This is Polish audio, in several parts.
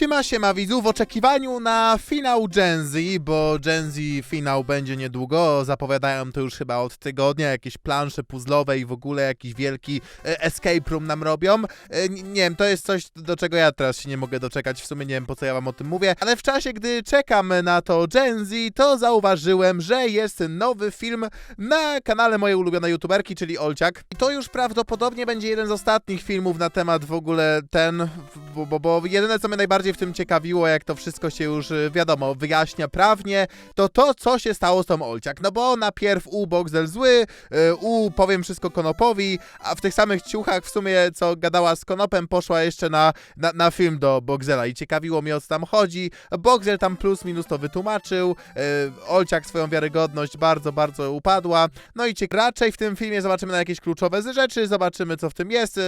Siema, siema widzów, w oczekiwaniu na finał Gen Z, bo Gen Z finał będzie niedługo, zapowiadają to już chyba od tygodnia, jakieś plansze puzzlowe i w ogóle jakiś wielki e, escape room nam robią. E, nie wiem, to jest coś, do czego ja teraz się nie mogę doczekać, w sumie nie wiem po co ja wam o tym mówię, ale w czasie, gdy czekam na to Gen Z, to zauważyłem, że jest nowy film na kanale mojej ulubionej youtuberki, czyli Olciak. I to już prawdopodobnie będzie jeden z ostatnich filmów na temat w ogóle ten, bo, bo, bo jedyne co mnie najbardziej w tym ciekawiło, jak to wszystko się już y, wiadomo, wyjaśnia prawnie, to to, co się stało z tą Olciak. No bo najpierw u Boxel zły, y, u powiem wszystko Konopowi, a w tych samych ciuchach w sumie, co gadała z Konopem, poszła jeszcze na, na, na film do Boxela i ciekawiło mnie o co tam chodzi. Boxel tam plus minus to wytłumaczył, y, Olciak swoją wiarygodność bardzo, bardzo upadła. No i ciek- raczej w tym filmie zobaczymy na jakieś kluczowe rzeczy, zobaczymy co w tym jest.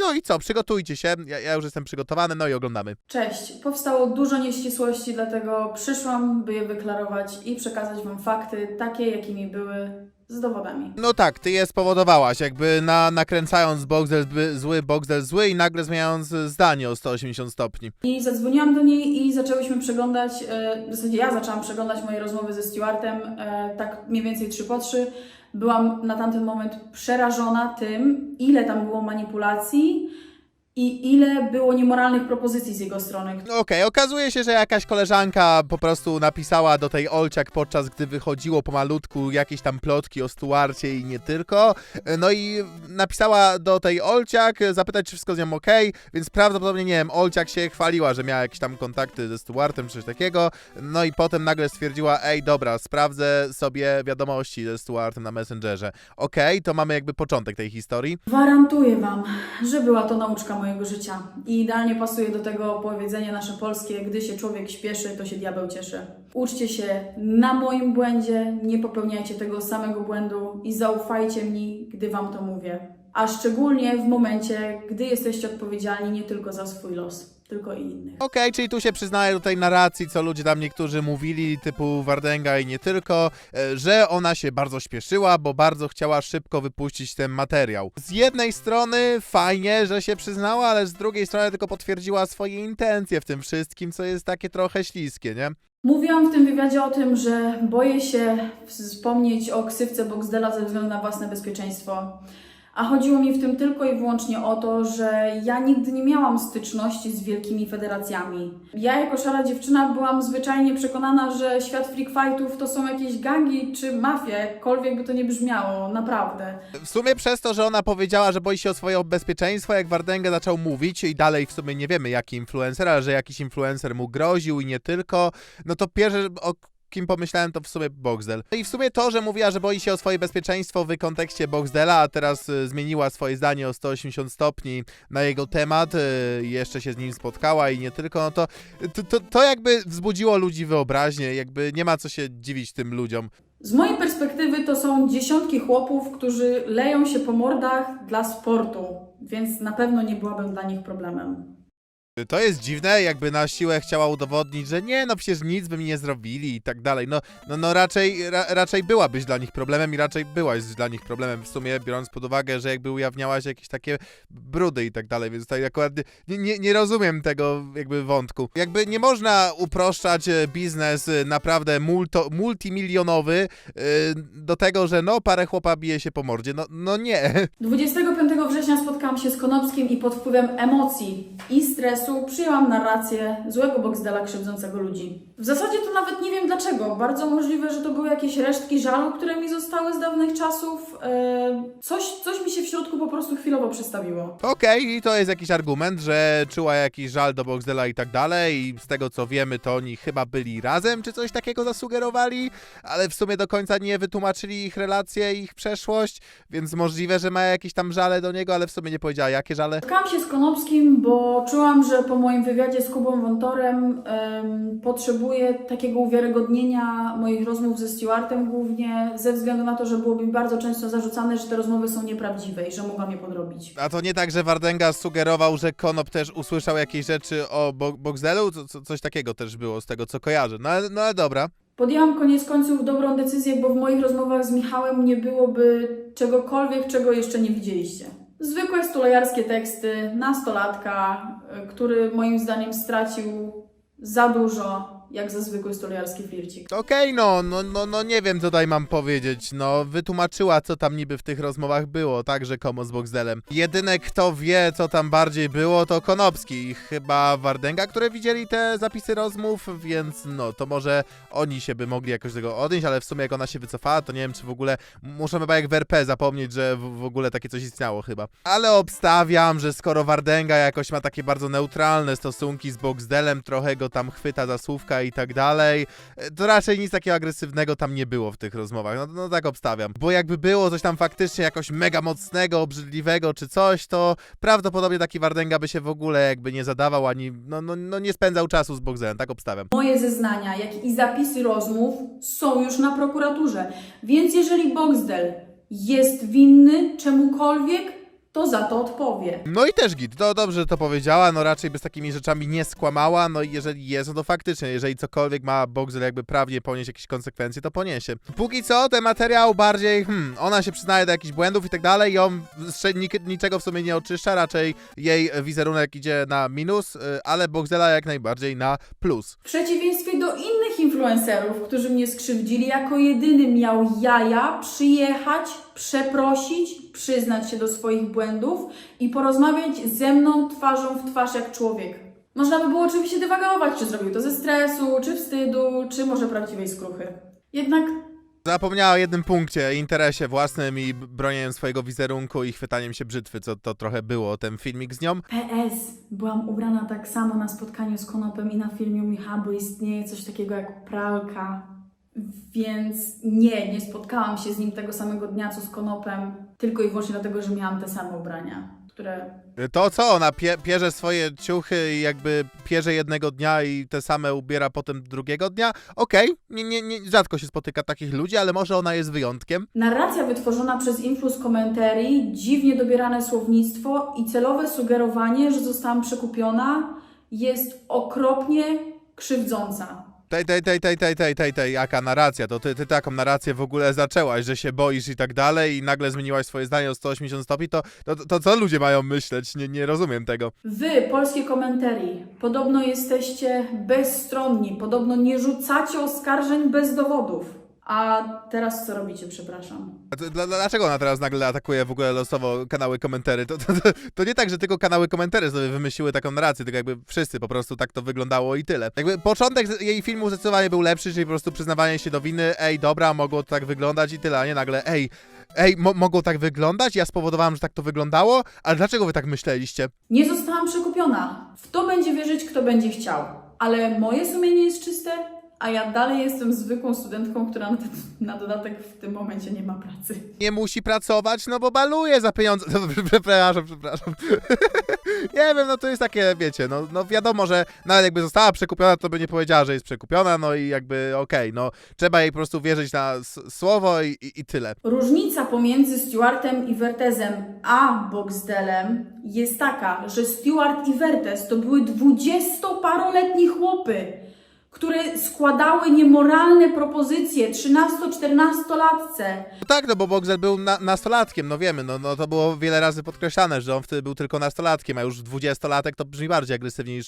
No i co, przygotujcie się, ja, ja już jestem przygotowany, no i oglądamy. Cześć. Powstało dużo nieścisłości, dlatego przyszłam, by je wyklarować i przekazać Wam fakty, takie jakimi były, z dowodami. No tak, ty je spowodowałaś, jakby na, nakręcając Boxel zły, Boxel zły i nagle zmieniając zdanie o 180 stopni. I zadzwoniłam do niej i zaczęłyśmy przeglądać, e, w zasadzie ja zaczęłam przeglądać moje rozmowy ze Stewartem, e, tak mniej więcej 3 po 3. Byłam na tamten moment przerażona tym, ile tam było manipulacji i ile było niemoralnych propozycji z jego strony. No Okej, okazuje się, że jakaś koleżanka po prostu napisała do tej Olciak podczas gdy wychodziło pomalutku jakieś tam plotki o Stuarcie i nie tylko. No i napisała do tej Olciak zapytać, czy wszystko z nią okej, więc prawdopodobnie, nie wiem, Olciak się chwaliła, że miała jakieś tam kontakty ze Stuartem czy coś takiego. No i potem nagle stwierdziła, ej, dobra, sprawdzę sobie wiadomości ze Stuartem na Messengerze. Okej, to mamy jakby początek tej historii. Gwarantuję Wam, że była to nauczka mojego życia i idealnie pasuje do tego powiedzenie nasze polskie, gdy się człowiek śpieszy, to się diabeł cieszy. Uczcie się na moim błędzie, nie popełniajcie tego samego błędu i zaufajcie mi, gdy Wam to mówię. A szczególnie w momencie, gdy jesteście odpowiedzialni nie tylko za swój los, tylko i innych. Okej, czyli tu się przyznaje do tej narracji, co ludzie tam niektórzy mówili, typu Wardenga i nie tylko, e, że ona się bardzo śpieszyła, bo bardzo chciała szybko wypuścić ten materiał. Z jednej strony fajnie, że się przyznała, ale z drugiej strony tylko potwierdziła swoje intencje w tym wszystkim, co jest takie trochę śliskie, nie? Mówiłam w tym wywiadzie o tym, że boję się wspomnieć o ksywce Boxdela ze względu na własne bezpieczeństwo. A chodziło mi w tym tylko i wyłącznie o to, że ja nigdy nie miałam styczności z wielkimi federacjami. Ja jako szara dziewczyna byłam zwyczajnie przekonana, że świat freak fightów to są jakieś gangi czy mafie, jakkolwiek by to nie brzmiało, naprawdę. W sumie przez to, że ona powiedziała, że boi się o swoje bezpieczeństwo, jak Wardenga zaczął mówić i dalej w sumie nie wiemy jaki influencer, ale że jakiś influencer mu groził i nie tylko, no to pierwsze o kim pomyślałem to w sumie Boxdel. No i w sumie to, że mówiła, że boi się o swoje bezpieczeństwo w kontekście Boxdela, a teraz y, zmieniła swoje zdanie o 180 stopni na jego temat, y, jeszcze się z nim spotkała i nie tylko, no to, to, to, to jakby wzbudziło ludzi wyobraźnię, jakby nie ma co się dziwić tym ludziom. Z mojej perspektywy to są dziesiątki chłopów, którzy leją się po mordach dla sportu, więc na pewno nie byłabym dla nich problemem. To jest dziwne, jakby na siłę chciała udowodnić, że nie, no przecież nic by mi nie zrobili i tak dalej. No, no, no raczej, ra, raczej byłabyś dla nich problemem i raczej byłaś dla nich problemem w sumie, biorąc pod uwagę, że jakby ujawniałaś jakieś takie brudy i tak dalej, więc tutaj akurat nie, nie, nie rozumiem tego jakby wątku. Jakby nie można uproszczać e, biznes e, naprawdę multo, multimilionowy e, do tego, że no parę chłopa bije się po mordzie. No, no nie. 25 września spotkałam się z Konopskim i pod wpływem emocji i stresu przyjęłam narrację złego Boxdela krzywdzącego ludzi. W zasadzie to nawet nie wiem dlaczego. Bardzo możliwe, że to były jakieś resztki żalu, które mi zostały z dawnych czasów. Eee, coś, coś mi się w środku po prostu chwilowo przestawiło. Okej, i to jest jakiś argument, że czuła jakiś żal do Boxdela i tak dalej i z tego co wiemy, to oni chyba byli razem, czy coś takiego zasugerowali, ale w sumie do końca nie wytłumaczyli ich relacje, ich przeszłość, więc możliwe, że ma jakieś tam żale do niego, ale w sumie nie powiedziała jakie żale. Spotkałam się z Konopskim, bo czułam, że po moim wywiadzie z Kubą Wątorem em, potrzebuję takiego uwiarygodnienia moich rozmów ze Stewartem głównie ze względu na to, że było mi bardzo często zarzucane, że te rozmowy są nieprawdziwe i że mogłam je podrobić. A to nie tak, że Wardenga sugerował, że Konop też usłyszał jakieś rzeczy o Bo Boxdelu? Co, co, coś takiego też było z tego, co kojarzę. No, no ale dobra. Podjęłam koniec końców dobrą decyzję, bo w moich rozmowach z Michałem nie byłoby czegokolwiek, czego jeszcze nie widzieliście. Zwykłe stulejarskie teksty nastolatka, y, który moim zdaniem stracił za dużo, jak za zwykły stulejarski flircik. Okej, no, no, no, no nie wiem, co tutaj mam powiedzieć. No, wytłumaczyła, co tam niby w tych rozmowach było, także komu z Boxdelem. Jedyny, kto wie, co tam bardziej było, to Konopski i chyba Wardenga, które widzieli te zapisy rozmów, więc no, to może oni się by mogli jakoś tego odnieść, ale w sumie jak ona się wycofała, to nie wiem, czy w ogóle muszę chyba jak w RP zapomnieć, że w, w ogóle takie coś istniało chyba. Ale obstawiam, że skoro Wardenga jakoś ma takie bardzo neutralne stosunki z Boxdelem, trochę go tam chwyta za słówka i tak dalej, to raczej nic takiego agresywnego tam nie było w tych rozmowach. No, no tak obstawiam. Bo jakby było coś tam faktycznie jakoś mega mocnego, obrzydliwego czy coś, to prawdopodobnie taki Wardenga by się w ogóle jakby nie zadawał, ani no, no, no nie spędzał czasu z Boxdelem, tak obstawiam. Moje zeznania, jak i zapisy rozmów są już na prokuraturze, więc jeżeli Boxdel jest winny czemukolwiek, to za to odpowie. No i też git, to dobrze że to powiedziała, no raczej by z takimi rzeczami nie skłamała, no i jeżeli jest, no to faktycznie, jeżeli cokolwiek ma Boxer jakby prawnie ponieść jakieś konsekwencje, to poniesie. Póki co ten materiał bardziej, hmm, ona się przyznaje do jakichś błędów i tak dalej i on jeszcze nik- niczego w sumie nie oczyszcza, raczej jej wizerunek idzie na minus, y, ale Boxdela jak najbardziej na plus. W przeciwieństwie do innych influencerów, którzy mnie skrzywdzili, jako jedyny miał jaja przyjechać, przeprosić, przyznać się do swoich błędów i porozmawiać ze mną twarzą w twarz jak człowiek. Można by było oczywiście dywagować, czy zrobił to ze stresu, czy wstydu, czy może prawdziwej skruchy. Jednak Zapomniała o jednym punkcie, interesie własnym i bronieniem swojego wizerunku i chwytaniem się brzytwy, co to trochę było, ten filmik z nią. PS, byłam ubrana tak samo na spotkaniu z Konopem i na filmie u Michała, bo istnieje coś takiego jak pralka. Więc nie, nie spotkałam się z nim tego samego dnia co z Konopem, tylko i wyłącznie dlatego, że miałam te same ubrania, które To co, ona pie, pierze swoje ciuchy i jakby pierze jednego dnia i te same ubiera potem drugiego dnia? Okej, nie, nie, nie, rzadko się spotyka takich ludzi, ale może ona jest wyjątkiem. Narracja wytworzona przez Influs Commentary, dziwnie dobierane słownictwo i celowe sugerowanie, że zostałam przekupiona, jest okropnie krzywdząca. Tej, tej, tej, tej, tej, tej, tej, tej, jaka narracja, to ty, ty taką narrację w ogóle zaczęłaś, że się boisz i tak dalej i nagle zmieniłaś swoje zdanie o 180 stopni, to, to, to co ludzie mają myśleć? Nie, nie rozumiem tego. Wy, polskie komentarii, podobno jesteście bezstronni, podobno nie rzucacie oskarżeń bez dowodów. A teraz co robicie, przepraszam? A to, dla, dlaczego ona teraz nagle atakuje w ogóle losowo kanały komentary? To, to, to, to nie tak, że tylko kanały komentary sobie wymyśliły taką narrację, tylko jakby wszyscy po prostu tak to wyglądało i tyle. Jakby początek z- jej filmu zdecydowanie był lepszy, czyli po prostu przyznawanie się do winy, ej, dobra, mogło to tak wyglądać i tyle, a nie nagle, ej, ej, mo mogło tak wyglądać, ja spowodowałem, że tak to wyglądało, ale dlaczego wy tak myśleliście? Nie zostałam przekupiona. W to będzie wierzyć, kto będzie chciał. Ale moje sumienie jest czyste, a ja dalej jestem zwykłą studentką, która na, ten, na dodatek w tym momencie nie ma pracy. Nie musi pracować, no bo baluje za pieniądze. No, przepraszam, przepraszam. nie wiem, no to jest takie, wiecie, no, no wiadomo, że nawet jakby została przekupiona, to by nie powiedziała, że jest przekupiona, no i jakby okej, no trzeba jej po prostu wierzyć na słowo i, i, i tyle. Różnica pomiędzy Stewartem i Vertezem a Boxdelem jest taka, że Stewart i Vertez to były dwudziestoparoletni chłopy, które składały niemoralne propozycje 13-14-latce. No tak, no bo Boxer był na, nastolatkiem, no wiemy, no, no to było wiele razy podkreślane, że on wtedy był tylko nastolatkiem, a już dwudziestolatek to brzmi bardziej agresywnie niż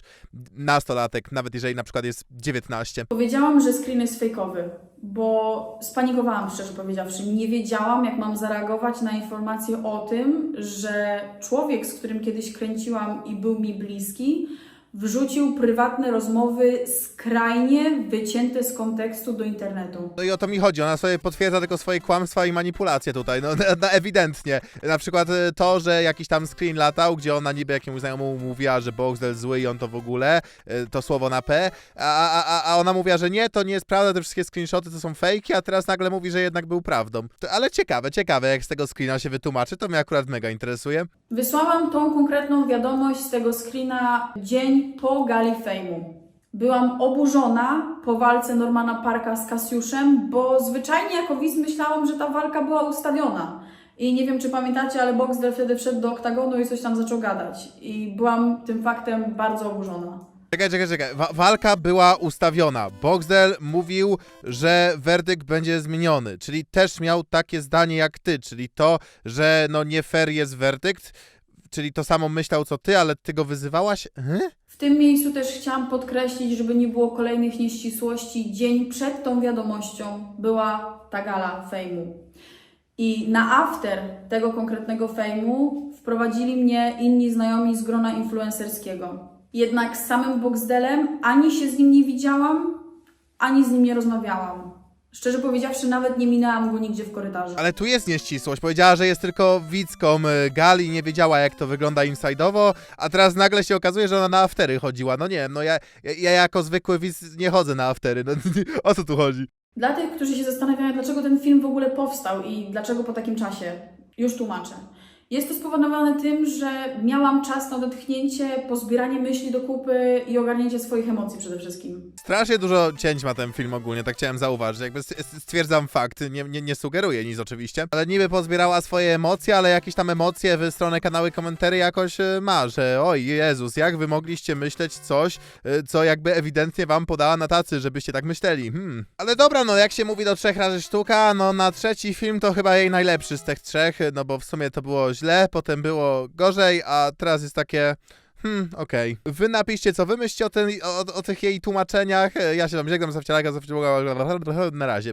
nastolatek, nawet jeżeli na przykład jest 19. Powiedziałam, że screen jest fejkowy, bo spanikowałam, szczerze powiedziawszy. Nie wiedziałam, jak mam zareagować na informację o tym, że człowiek, z którym kiedyś kręciłam i był mi bliski, wrzucił prywatne rozmowy skrajnie wycięte z kontekstu do internetu. No i o to mi chodzi, ona sobie potwierdza tylko swoje kłamstwa i manipulacje tutaj, no, no, ewidentnie. Na przykład e, to, że jakiś tam screen latał, gdzie ona niby jakiemuś znajomemu mówiła, że Boxdel zły i on to w ogóle, e, to słowo na P, a, a, a ona mówiła, że nie, to nie jest prawda, te wszystkie screenshoty to są fejki, a teraz nagle mówi, że jednak był prawdą. To, ale ciekawe, ciekawe, jak z tego screena się wytłumaczy, to mnie akurat mega interesuje. Wysłałam tą konkretną wiadomość z tego screena dzień po gali fejmu. Byłam oburzona po walce Normana Parka z Kasiuszem, bo zwyczajnie jako widz myślałam, że ta walka była ustawiona. I nie wiem, czy pamiętacie, ale Boxdel wtedy wszedł do oktagonu i coś tam zaczął gadać. I byłam tym faktem bardzo oburzona. Czekaj, czekaj, czekaj. Wa walka była ustawiona. Boxdel mówił, że werdykt będzie zmieniony, czyli też miał takie zdanie jak ty, czyli to, że no nie fair jest werdykt, czyli to samo myślał co ty, ale ty go wyzywałaś? Hm? W tym miejscu też chciałam podkreślić, żeby nie było kolejnych nieścisłości. Dzień przed tą wiadomością była ta gala fejmu. I na after tego konkretnego fejmu wprowadzili mnie inni znajomi z grona influencerskiego. Jednak z samym Boxdelem ani się z nim nie widziałam, ani z nim nie rozmawiałam. Szczerze powiedziawszy, nawet nie minęłam go nigdzie w korytarzu. Ale tu jest nieścisłość. Powiedziała, że jest tylko widzką y, gali, nie wiedziała jak to wygląda inside'owo, a teraz nagle się okazuje, że ona na aftery chodziła. No nie wiem, no ja, ja, ja jako zwykły widz nie chodzę na aftery. No, o co tu chodzi? Dla tych, którzy się zastanawiają, dlaczego ten film w ogóle powstał i dlaczego po takim czasie, już tłumaczę. Jest to spowodowane tym, że miałam czas na odetchnięcie, pozbieranie myśli do kupy i ogarnięcie swoich emocji przede wszystkim. Strasznie dużo cięć ma ten film ogólnie, tak chciałem zauważyć. Jakby stwierdzam fakt, nie, nie, nie sugeruję nic oczywiście, ale niby pozbierała swoje emocje, ale jakieś tam emocje w stronę kanały komentarzy jakoś y, ma, że oj Jezus, jak wy mogliście myśleć coś, y, co jakby ewidentnie wam podała na tacy, żebyście tak myśleli. Hmm. Ale dobra, no jak się mówi do trzech razy sztuka, no na trzeci film to chyba jej najlepszy z tych trzech, no bo w sumie to było źle, potem było gorzej, a teraz jest takie... Hmm, okej. Wy napiszcie, co wy myślicie o, o, o tych jej tłumaczeniach. Ja się tam żegnam, zostawcie lajka, zostawcie na razie.